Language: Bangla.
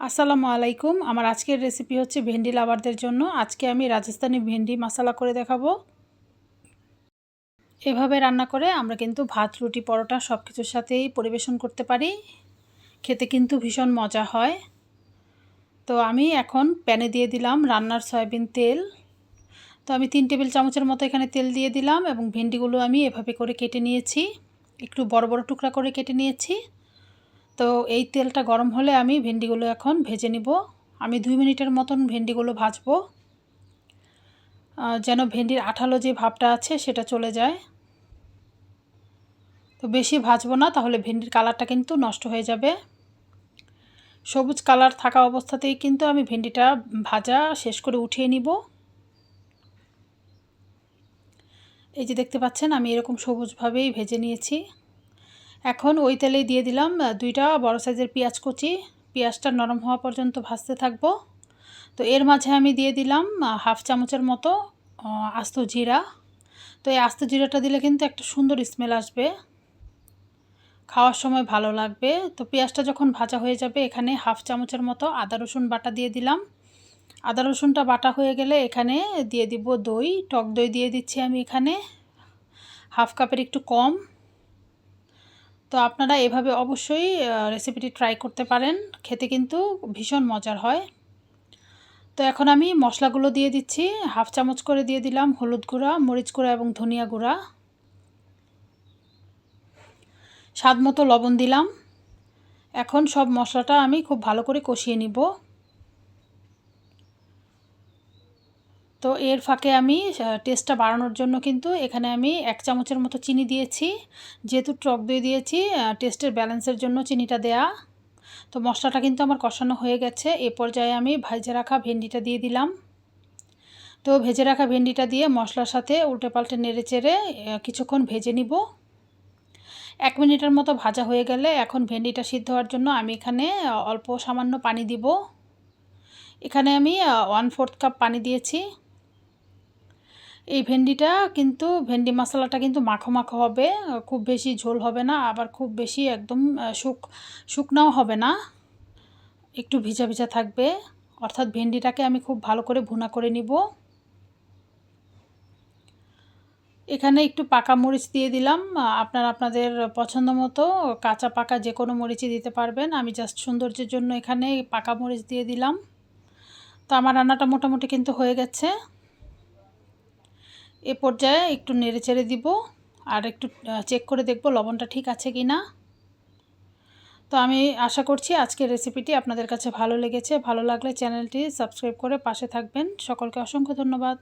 আসসালামু আলাইকুম। আমার আজকের রেসিপি হচ্ছে ভেন্ডি লাভারদের জন্য। আজকে আমি রাজস্থানি ভেন্ডি মশলা করে দেখাবো। এভাবে রান্না করে আমরা কিন্তু ভাত, রুটি, পরোটা সব কিছুর সাথেই পরিবেশন করতে পারি। খেতে কিন্তু ভীষণ মজা হয়। তো আমি এখন প্যানে দিয়ে দিলাম রান্নার সয়াবিন তেল। তো আমি তিন টেবিল চামচের মতো এখানে তেল দিয়ে দিলাম এবং ভেন্ডিগুলো আমি এভাবে করে কেটে নিয়েছি। একটু বড় বড় টুকরা করে কেটে নিয়েছি। তো এই তেলটা গরম হলে আমি ভেন্ডিগুলো এখন ভেজে নিব। আমি দুই মিনিটের মতন ভেন্ডিগুলো ভাজবো। যেন ভেন্ডির আঠালো যে ভাবটা আছে সেটা চলে যায়। তো বেশি ভাজবো না, তাহলে ভেন্ডির কালারটা কিন্তু নষ্ট হয়ে যাবে। সবুজ কালার থাকা অবস্থাতেই কিন্তু আমি ভেন্ডিটা ভাজা শেষ করে উঠিয়ে নিব। এই যে দেখতে পাচ্ছেন, আমি এরকম সবুজভাবেই ভেজে নিয়েছি। এখন ওই তেলেই দিয়ে দিলাম দুইটা বড় সাইজের পেঁয়াজ কুচি। পেঁয়াজটা নরম হওয়া পর্যন্ত ভাজতে থাকব। তো এর মাঝে আমি দিয়ে দিলাম হাফ চামচের মতো আস্ত জিরা। তো এই আস্ত জিরাটা দিলে কিন্তু একটা সুন্দর স্মেল আসবে। খাওয়ার সময় ভালো লাগবে। তো পেঁয়াজটা যখন ভাজা হয়ে যাবে, এখানে হাফ চামচের মতো আদা, রসুন বাটা দিয়ে দিলাম। আদা, রসুনটা বাটা হয়ে গেলে এখানে দিয়ে দিব দই। টক দই দিয়ে দিচ্ছি আমি এখানে। হাফ কাপের একটু কম। তো আপনারা এভাবে অবশ্যই রেসিপিটি ট্রাই করতে পারেন। খেতে কিন্তু ভীষণ মজার হয়। তো এখন আমি মশলাগুলো দিয়ে দিচ্ছি। হাফ চামচ করে দিয়ে দিলাম হলুদ গুঁড়া, মরিচ গুঁড়া এবং ধনিয়া গুঁড়া। স্বাদ মতো লবণ দিলাম। এখন সব মশলাটা আমি খুব ভালো করে কষিয়ে নিব। তো এর ফাঁকে আমি টেস্টটা বাড়ানোর জন্য কিন্তু এখানে আমি এক চামচের মতো চিনি দিয়েছি। যেহেতু টক দই দিয়েছি টেস্টের ব্যালেন্সের জন্য চিনিটা দেয়া। তো মশলাটা কিন্তু আমার কষানো হয়ে গেছে। এ পর্যায়ে আমি ভেজে রাখা ভেন্ডিটা দিয়ে দিলাম। তো ভেজে রাখা ভেন্ডিটা দিয়ে মশলার সাথে উল্টে পাল্টে নেড়ে চেড়ে কিছুক্ষণ ভেজে নিব। এক মিনিটের মতো ভাজা হয়ে গেলে এখন ভেন্ডিটা সিদ্ধ হওয়ার জন্য আমি এখানে অল্প সামান্য পানি দিব। এখানে আমি ওয়ান ফোর্থ কাপ পানি দিয়েছি। এই ভেন্ডিটা কিন্তু, ভেন্ডি মশলাটা কিন্তু মাখো মাখো হবে, খুব বেশি ঝোল হবে না, আবার খুব বেশি একদম শুক, শুকনাও হবে না। একটু ভিজা ভিজা থাকবে, অর্থাৎ ভেন্ডিটাকে আমি খুব ভালো করে ভুনা করে নিব। এখানে একটু পাকা মরিচ দিয়ে দিলাম, আপনার আপনাদের পছন্দ মতো কাঁচা পাকা যে কোনো মরিচই দিতে পারবেন। আমি জাস্ট সৌন্দর্যের জন্য এখানে পাকা মরিচ দিয়ে দিলাম। তো আমার রান্নাটা মোটামুটি কিন্তু হয়ে গেছে। এ পর্যায়ে একটু নেড়ে চেড়ে দিব আর একটু চেক করে দেখব লবণটা ঠিক আছে কি না। তো আমি আশা করছি আজকের রেসিপিটি আপনাদের কাছে ভালো লেগেছে। ভালো লাগলে চ্যানেলটি সাবস্ক্রাইব করে পাশে থাকবেন। সকলকে অসংখ্য ধন্যবাদ।